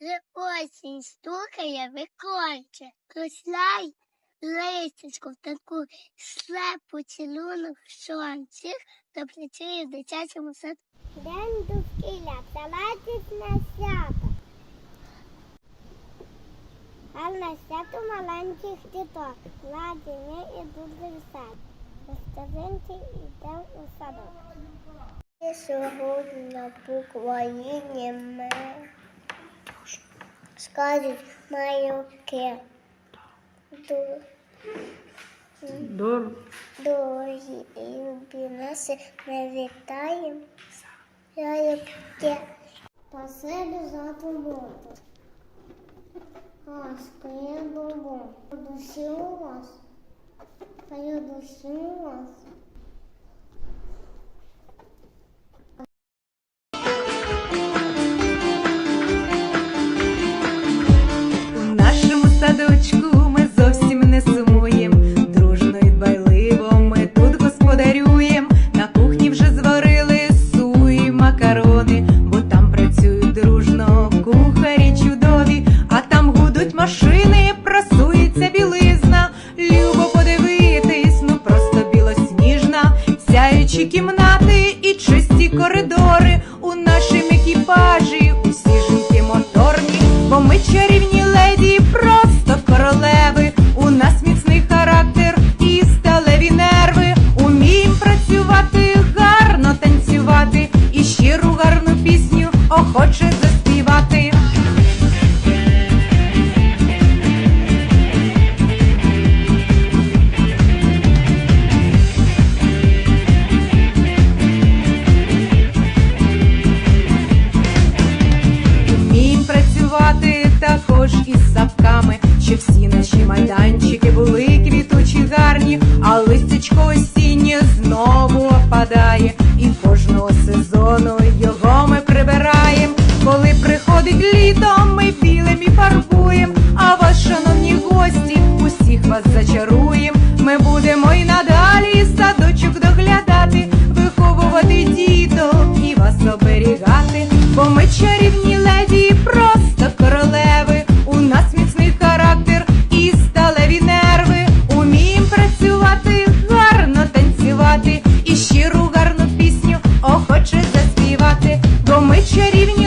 Вже осінь стукає виконче, кросляй листячко в таку шле поцілунок сонців, хто працює в дитячому садку. День довкілля, це радісне свято. А на свято маленьких діток, ладіни ідуть до сад. Розставинки йде у садок. Сьогодні по Україні ми coisas maior que do eu. do binance na detalhe olha que outros alto mundo os do bom do seu osso do chão, osso сяючі кімнати і чисті коридори. У нашім екіпажі усі жінки моторні, бо ми чарівні леді, просто королеви. У нас міцний характер і сталеві нерви. Умієм працювати, гарно танцювати і щиру гарну пісню охоче працювати також із сапками, щоб всі наші майданчики чарівні.